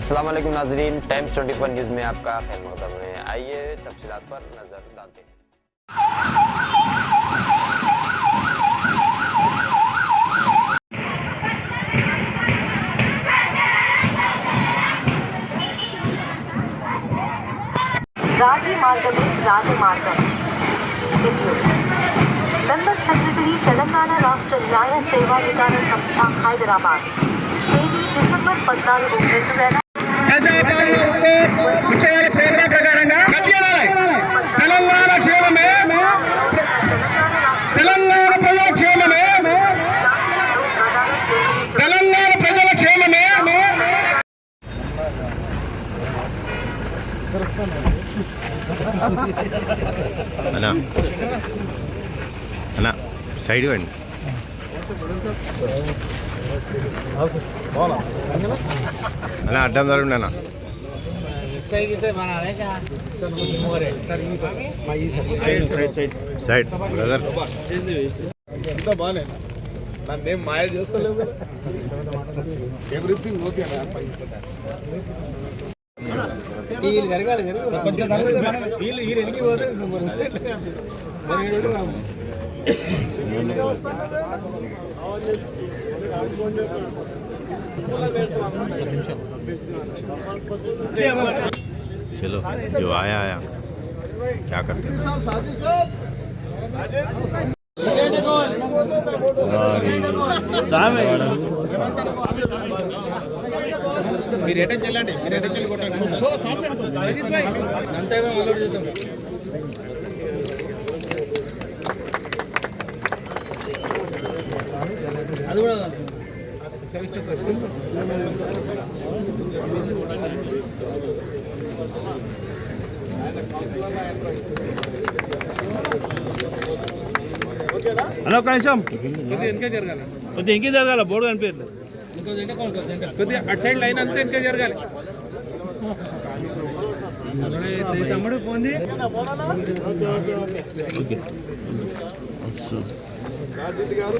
अस्सलाम वालेकुम नाजरीन टाइम्स 24 न्यूज़ में आपका खैर मकदम है आइए तफसीलात पर नज़र डालते हैं రాజమార్గమే రాజమార్గం నెల్లూరు మెంబర్ సెక్రటరీ తెలంగాణ రాష్ట్ర న్యాయ సేవాధికార సంస్థ హైదరాబాద్ తేదీ డిసెంబర్ పద్నాలుగు రెండు వేల విషయాల ప్రేరణ ప్రకారంగా తెలంగాణ క్షేమమే. తెలంగాణ ప్రజల క్షేమమే. తెలంగాణ ప్రజల క్షేమమే. అన్నా. అన్నా సైడ్ ఇవ్వండి. అన్నా? అడ్డం జరగండి అన్న. సైడ్ బ్రదర్ అంతా బాగానే నన్నేం మాయ చేస్తలేవు కదా. ఎవ్రీథింగ్ ఓకే వీళ్ళు జరగాలి వీళ్ళు వీళ్ళు ఎనికి పోతే మరి. వీడు రాము. चलो जो आया आया क्या करते हैं మీరు ఎటకి వెళ్ళండి మీరు ఎటకి వెళ్ళి కొట్టండి సో సామ్నే అంతా ఏమో మళ్ళీ చూద్దాం అన్న ఒక నిమిషం. కొద్దిగా ఇంకే జరగాల. బోర్డు కనిపించట్లేదు కొద్దిగా అటు సైడ్ లైన్ అంతా వెనకే జరగాలి. తమ్ముడు పోంది గారు.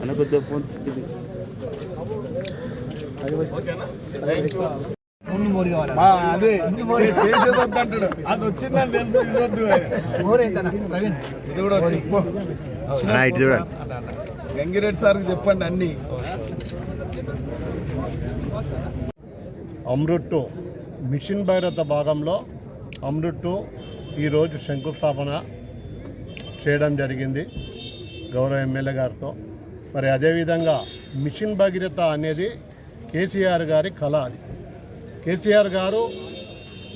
అన్న కొద్దిగా ఫోన్ అదే. చేసేది వద్దంటాడు అది వచ్చిందని తెలుసు ఇది వద్దు ఇది కూడా వచ్చి అన్నా ఇటు చూడండి గంగిరెడ్డి సార్కి చెప్పండి అన్ని. అమృట్టు మిషన్ భైరత భాగంలో అమృట్టు ఈరోజు శంకుస్థాపన చేయడం జరిగింది గౌరవ ఎమ్మెల్యే గారితో. మరి అదేవిధంగా మిషన్ భగీరథ అనేది కేసీఆర్ గారి కళ అది. కేసీఆర్ గారు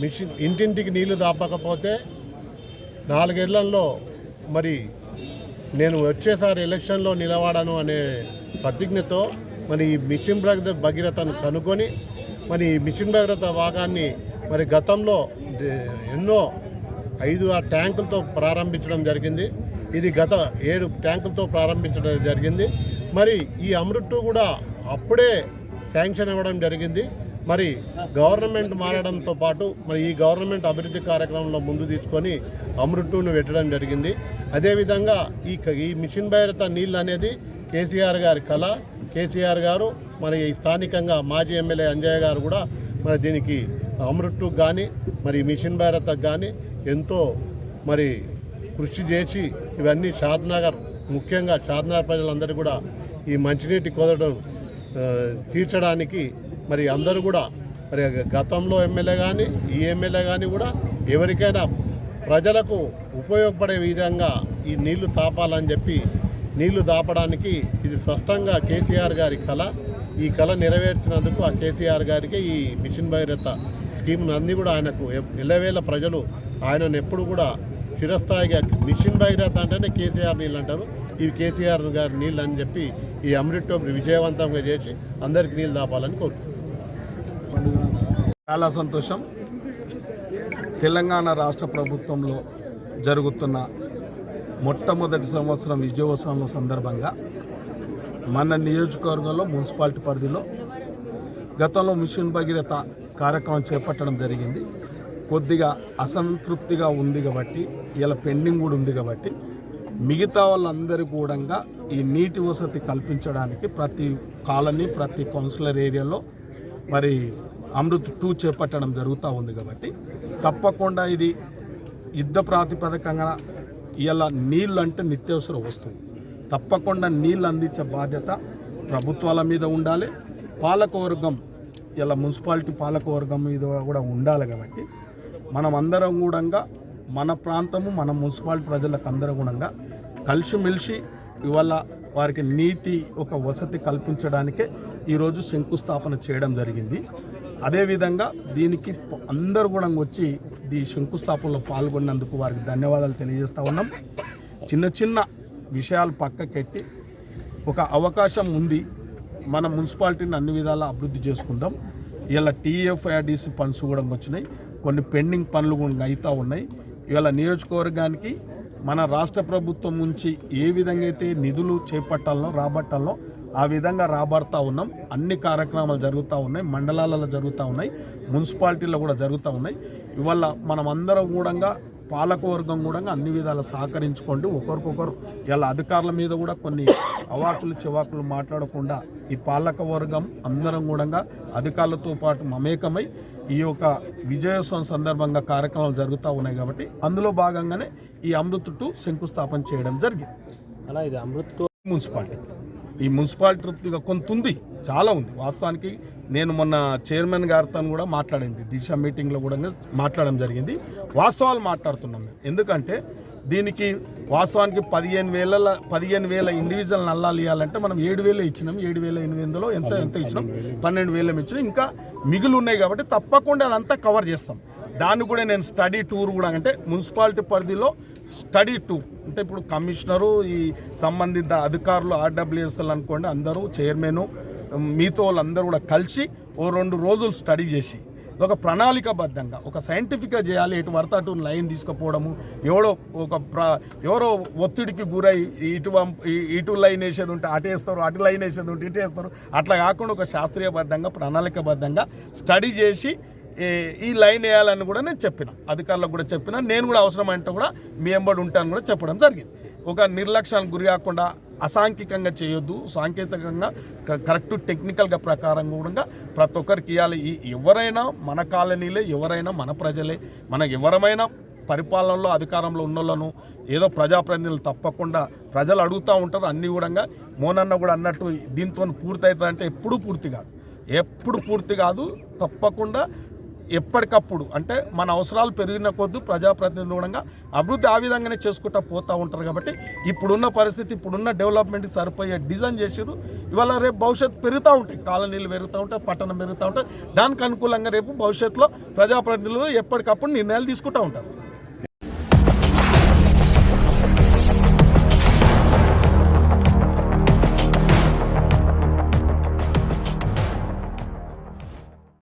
మిషన్ ఇంటింటికి నీళ్ళు దాపకపోతే నాలుగేళ్ళలో మరి నేను వచ్చేసారి ఎలక్షన్లో నిలబడను అనే ప్రతిజ్ఞతో మరి ఈ మిషన్ భగీరథ భగీరథను కనుక్కొని మరి ఈ మిషన్ భగీరథ భాగాన్ని మరి గతంలో ఎన్నో ఐదు ఆ ట్యాంకులతో ప్రారంభించడం జరిగింది. ఇది గత ఏడు ట్యాంకులతో ప్రారంభించడం జరిగింది. మరి ఈ అమృత్ కూడా అప్పుడే శాంక్షన్ ఇవ్వడం జరిగింది. మరి గవర్నమెంట్ మారడంతో పాటు మరి ఈ గవర్నమెంట్ అభివృద్ధి కార్యక్రమంలో ముందు తీసుకొని అమృట్టును పెట్టడం జరిగింది. అదేవిధంగా ఈ క- ఈ మిషన్ భైరత నీళ్ళు అనేది కేసీఆర్ గారి కళ. కేసీఆర్ గారు మరి ఈ స్థానికంగా మాజీ ఎమ్మెల్యే అంజయ్య గారు కూడా మరి దీనికి అమృట్టుకు కానీ మరి మిషన్ భైరతకు కానీ ఎంతో మరి కృషి చేసి ఇవన్నీ షాద్నగర్ ముఖ్యంగా షాద్నగర్ ప్రజలందరూ కూడా ఈ మంచినీటి కుదరడం తీర్చడానికి మరి అందరూ కూడా మరి గతంలో ఎమ్మెల్యే కానీ ఈ ఎమ్మెల్యే కానీ కూడా ఎవరికైనా ప్రజలకు ఉపయోగపడే విధంగా ఈ నీళ్ళు తాపాలని చెప్పి నీళ్ళు దాపడానికి ఇది స్పష్టంగా కేసీఆర్ గారి కళ. ఈ కళ నెరవేర్చినందుకు ఆ కేసీఆర్ గారికి ఈ మిషన్ భగీరథ స్కీమ్ అన్నీ కూడా ఆయనకు ఎల్లవేళ ప్రజలు ఆయనను ఎప్పుడు కూడా చిరస్థాయిగా మిషన్ భగీరథ అంటేనే కేసీఆర్ నీళ్ళు అంటారు. ఇవి కేసీఆర్ గారి నీళ్ళు అని చెప్పి ఈ అమృత్ విజయవంతంగా చేసి అందరికి నీళ్ళు దాపాలని కోరుకుంటున్నాను చాలా సంతోషం. తెలంగాణ రాష్ట్ర ప్రభుత్వంలో జరుగుతున్న మొట్టమొదటి సంవత్సరం విజయోత్సవంలో సందర్భంగా మన నియోజకవర్గంలో మున్సిపాలిటీ పరిధిలో గతంలో మిషన్ భగీరథ కార్యక్రమం చేపట్టడం జరిగింది. కొద్దిగా అసంతృప్తిగా ఉంది కాబట్టి ఇలా పెండింగ్ కూడా ఉంది కాబట్టి మిగతా వాళ్ళందరూ కూడా ఈ నీటి వసతి కల్పించడానికి ప్రతి కాలనీ ప్రతి కౌన్సిలర్ ఏరియాలో మరి అమృత్ టూ చేపట్టడం జరుగుతూ ఉంది కాబట్టి తప్పకుండా ఇది యుద్ధ ప్రాతిపదికంగా ఇలా నీళ్ళు అంటే నిత్యావసర వస్తువు. తప్పకుండా నీళ్ళు అందించే బాధ్యత ప్రభుత్వాల మీద ఉండాలి. పాలకవర్గం ఇలా మున్సిపాలిటీ పాలకవర్గం మీద కూడా ఉండాలి కాబట్టి మనం అందరం కూడా మన ప్రాంతము మన మున్సిపాలిటీ ప్రజలకు అందరగుణంగా కూడా కలిసిమెలిసి ఇవాళ వారికి నీటి ఒక వసతి కల్పించడానికే ఈరోజు శంకుస్థాపన చేయడం జరిగింది. అదేవిధంగా దీనికి ప- అందరూ కూడా వచ్చి ఈ శంకుస్థాపనలో పాల్గొన్నందుకు వారికి ధన్యవాదాలు తెలియజేస్తూ ఉన్నాం. చిన్న చిన్న విషయాలు పక్కకెట్టి ఒక అవకాశం ఉంది. మన మున్సిపాలిటీని అన్ని విధాలా అభివృద్ధి చేసుకుందాం. ఇలా టీఎఫ్ఐఆర్డీసీ ఫండ్స్ కూడా వచ్చినాయి. కొన్ని పెండింగ్ పనులు కూడా అవుతూ ఉన్నాయి. ఇవాళ నియోజకవర్గానికి మన రాష్ట్ర ప్రభుత్వం నుంచి ఏ విధంగా అయితే నిధులు చేపట్టాలనో రాబట్టాలనో ఆ విధంగా రాబడతా ఉన్నాం. అన్ని కార్యక్రమాలు జరుగుతూ ఉన్నాయి. మండలాలలో జరుగుతూ ఉన్నాయి. మున్సిపాలిటీలో కూడా జరుగుతూ ఉన్నాయి. ఇవాళ మనం అందరం కూడా పాలకవర్గం కూడా అన్ని విధాలు సహకరించుకోండి. ఒకరికొకరు ఇలా అధికారుల మీద కూడా కొన్ని అవాకులు చివాకులు మాట్లాడకుండా ఈ పాలక వర్గం అందరం కూడా అధికారులతో పాటు మమేకమై ఈ యొక్క విజయోత్సవం సందర్భంగా కార్యక్రమాలు జరుగుతూ ఉన్నాయి కాబట్టి అందులో భాగంగానే ఈ అమృత్ టూ శంకుస్థాపన చేయడం జరిగింది. అలా ఇది అమృత్ మున్సిపాలిటీ. ఈ మున్సిపాలిటీ తృప్తిగా కొంత ఉంది చాలా ఉంది. వాస్తవానికి నేను మొన్న చైర్మన్ గారితో కూడా మాట్లాడింది. దిశ మీటింగ్లో కూడా మాట్లాడడం జరిగింది. వాస్తవాలు మాట్లాడుతున్నాం మేము. ఎందుకంటే దీనికి వాస్తవానికి పదిహేను వేల పదిహేను వేల ఇండివిజువల్ నల్లాలు ఇవ్వాలంటే మనం ఏడు వేలు ఇచ్చినాం. ఏడు వేల ఎనిమిది వందలు ఎంత ఎంత ఇచ్చినాం? పన్నెండు వేలు. ఇచ్చినాం. ఇంకా మిగులు ఉన్నాయి కాబట్టి తప్పకుండా అదంతా కవర్ చేస్తాం. దాన్ని కూడా నేను స్టడీ టూర్ కూడా అంటే మున్సిపాలిటీ పరిధిలో స్టడీ టూర్ అంటే ఇప్పుడు కమిషనరు ఈ సంబంధిత అధికారులు ఆర్డబ్ల్యూఎస్ఎల్ అనుకోండి అందరూ చైర్మన్ మీతో వాళ్ళందరూ కూడా కలిసి ఓ రెండు రోజులు స్టడీ చేసి ఒక ప్రణాళికబద్ధంగా ఒక సైంటిఫిక్గా చేయాలి ఎటు వరత అటు లైన్ తీసుకుపోవడము ఎవడో ఒక ప్ర ఎవరో ఒత్తిడికి గురై ఇటు ఇటు లైన్ వేసేది ఉంటే అటు వేస్తారు అటు లైన్ వేసేది ఉంటే ఇటు వేస్తారు. అట్లా కాకుండా ఒక శాస్త్రీయబద్ధంగా ప్రణాళికబద్ధంగా స్టడీ చేసి ఈ- లైన్ వేయాలని కూడా నేను చెప్పిన. అధికారులకు కూడా చెప్పిన. నేను కూడా అవసరమంటే కూడా మీ ఎంబడి ఉంటాను కూడా చెప్పడం జరిగింది. ఒక నిర్లక్ష్యానికి గురి కాకుండా అసాంఘికంగా చేయొద్దు సాంకేతికంగా క- కరెక్ట్ టెక్నికల్గా ప్రకారం కూడా ప్రతి ఒక్కరికి ఇవ్వాలి. ఈ ఎవరైనా మన కాలనీలే ఎవరైనా మన ప్రజలే. మనకు ఎవరమైనా పరిపాలనలో అధికారంలో ఉన్నోళ్ళను ఏదో ప్రజాప్రతినిధులు తప్పకుండా ప్రజలు అడుగుతూ ఉంటారు. అన్నీ కూడా మోనన్న కూడా అన్నట్టు దీంతో పూర్తి అవుతుందంటే ఎప్పుడూ పూర్తి కాదు. ఎప్పుడు పూర్తి కాదు తప్పకుండా ఎప్పటికప్పుడు అంటే మన అవసరాలు పెరిగిన కొద్దు ప్రజాప్రతినిధులు కూడా అభివృద్ధి ఆ విధంగానే చేసుకుంటూ పోతూ ఉంటారు కాబట్టి ఇప్పుడున్న పరిస్థితి ఇప్పుడున్న డెవలప్మెంట్కి సరిపోయే డిజైన్ చేసారు ఇవాళ రేపు భవిష్యత్తు పెరుగుతూ ఉంటాయి. కాలనీలు పెరుగుతూ ఉంటాయి పట్టణం పెరుగుతూ ఉంటాయి. దానికి అనుకూలంగా రేపు భవిష్యత్తులో ప్రజాప్రతినిధులు ఎప్పటికప్పుడు నిర్ణయాలు తీసుకుంటూ ఉంటారు.